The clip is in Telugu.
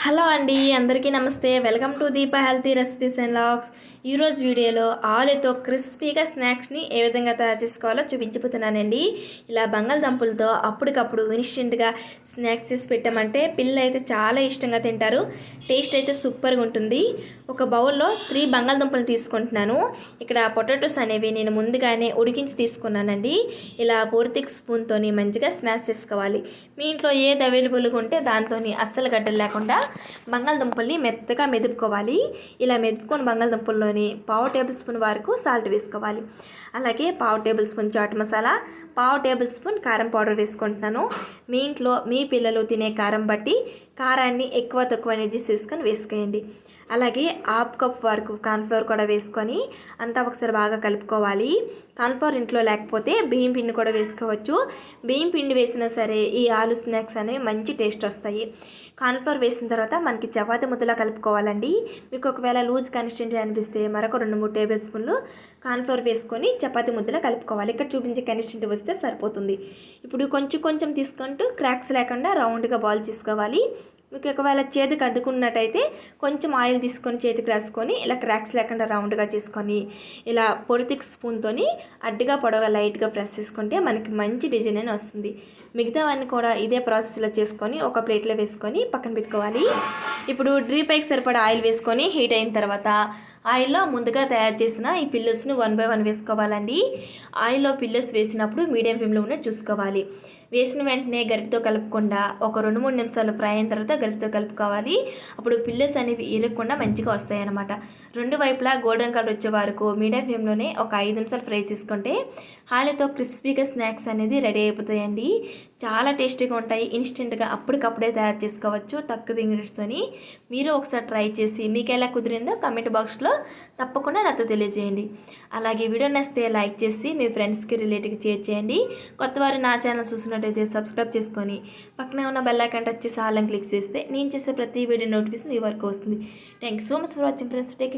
హలో అండి అందరికీ నమస్తే. Welcome to Deepa healthy recipes and logs. ఈరోజు వీడియోలో ఆలుతో క్రిస్పీగా స్నాక్స్ని ఏ విధంగా తయారు చేసుకోవాలో చూపించిపోతున్నానండి ఇలా బంగాళదుంపలతో అప్పటికప్పుడు ఇన్స్టెంట్గా స్నాక్స్ చేసి పెట్టామంటే పిల్లలు అయితే చాలా ఇష్టంగా తింటారు. టేస్ట్ అయితే సూపర్గా ఉంటుంది. ఒక బౌల్లో త్రీ బంగాళదుంపలు తీసుకుంటున్నాను. ఇక్కడ పొటాటోస్ అనేవి నేను ముందుగానే ఉడికించి తీసుకున్నానండి. ఇలా పూర్తిక్ స్పూన్తోని మంచిగా స్మాష్ చేసుకోవాలి. మీ ఇంట్లో ఏది అవైలబుల్గా ఉంటే దాంతో అస్సలు గడ్డలు లేకుండా బంగాళదుంపల్ని మెత్తగా మెదుపుకోవాలి. ఇలా మెదుపుకొని బంగాళదుంపల్లోని పావు టేబుల్ స్పూన్ వరకు సాల్ట్ వేసుకోవాలి. అలాగే పావు టేబుల్ స్పూన్ చాట్ మసాలా పావు టేబుల్ స్పూన్ కారం పౌడర్ వేసుకుంటున్నాను. మీ ఇంట్లో మీ పిల్లలు తినే కారం బట్టి కారాన్ని ఎక్కువ తక్కువ అనేది చేసుకొని వేసుకోండి అలాగే హాఫ్ కప్ వరకు కార్న్ఫ్లవర్ కూడా వేసుకొని అంతా ఒకసారి బాగా కలుపుకోవాలి. కార్న్ఫ్లవర్ ఇంట్లో లేకపోతే బియ్యం పిండి కూడా వేసుకోవచ్చు. బియ్యం పిండి వేసినా సరే ఈ ఆలు స్నాక్స్ అనేవి మంచి టేస్ట్ వస్తాయి. కార్న్ఫ్లవర్ వేసిన తర్వాత మనకి చపాతి ముద్దలా కలుపుకోవాలండి. మీకు ఒకవేళ లూజ్ కన్సిస్టెన్సీ అనిపిస్తే మరొక రెండు మూడు టేబుల్ స్పూన్లు కార్న్ఫ్లవర్ వేసుకొని చపాతి ముద్దలా కలుపుకోవాలి. ఇక్కడ చూపించే కన్సిస్టెన్సీ వస్తే సరిపోతుంది. ఇప్పుడు కొంచెం కొంచెం తీసుకుంటూ క్రాక్స్ లేకుండా రౌండ్గా బాల్ చేసుకోవాలి మీకు ఒకవేళ చేతికి అద్దుకున్నట్టయితే కొంచెం ఆయిల్ తీసుకొని చేతికి రాసుకొని ఇలా క్రాక్స్ లేకుండా రౌండ్గా చేసుకొని ఇలా పొడితిక్ స్పూన్తోని అడ్డుగా పొడవగా లైట్గా ప్రెస్ చేసుకుంటే మనకి మంచి డిజైన్ అని వస్తుంది. మిగతావన్నీ కూడా ఇదే ప్రాసెస్లో చేసుకొని ఒక ప్లేట్లో వేసుకొని పక్కన పెట్టుకోవాలి. ఇప్పుడు డ్రీ పైకి సరిపడా ఆయిల్ వేసుకొని హీట్ అయిన తర్వాత ఆయిల్లో ముందుగా తయారు చేసిన ఈ పిల్లర్స్ను వన్ బై వన్ వేసుకోవాలండి. ఆయిల్లో పిల్లర్స్ వేసినప్పుడు మీడియం ఫ్లేమ్లో ఉన్నట్టు చూసుకోవాలి. వేసిన వెంటనే గరిటతో కలుపుకుండా ఒక రెండు మూడు నిమిషాలు ఫ్రై అయిన తర్వాత గరిటతో కలుపుకోవాలి. అప్పుడు పిల్లర్స్ అనేవి ఇరగకుండా మంచిగా వస్తాయి అన్నమాట రెండు వైపులా గోల్డెన్ కలర్ వచ్చే వరకు మీడియం ఫ్లేమ్లోనే ఒక ఐదు నిమిషాలు ఫ్రై చేసుకుంటే హాలీతో క్రిస్పీగా స్నాక్స్ అనేది రెడీ అయిపోతాయండి. చాలా టేస్టీగా ఉంటాయి. ఇన్స్టెంట్గా అప్పటికప్పుడే తయారు చేసుకోవచ్చు తక్కువ ఇంగ్రీడియంట్స్తోని. మీరు ఒకసారి ట్రై చేసి మీకు ఎలా కుదిరిందో కమెంట్ బాక్స్లో తప్పకుండా నాతో తెలియజేయండి. అలాగే వీడియో నచ్చితే లైక్ చేసి మీ ఫ్రెండ్స్కి రిలేటివ్కి షేర్ చేయండి. కొత్త వారు నా ఛానల్ చూసినట్టయితే సబ్స్క్రైబ్ చేసుకొని పక్కనే ఉన్న బెల్ ఐకాన్ టచ్ చేసి క్లిక్ చేస్తే నేను చేసే ప్రతి వీడియో నోటిఫికేషన్ మీ వరకు వస్తుంది. Thank you so much for watching friends. Take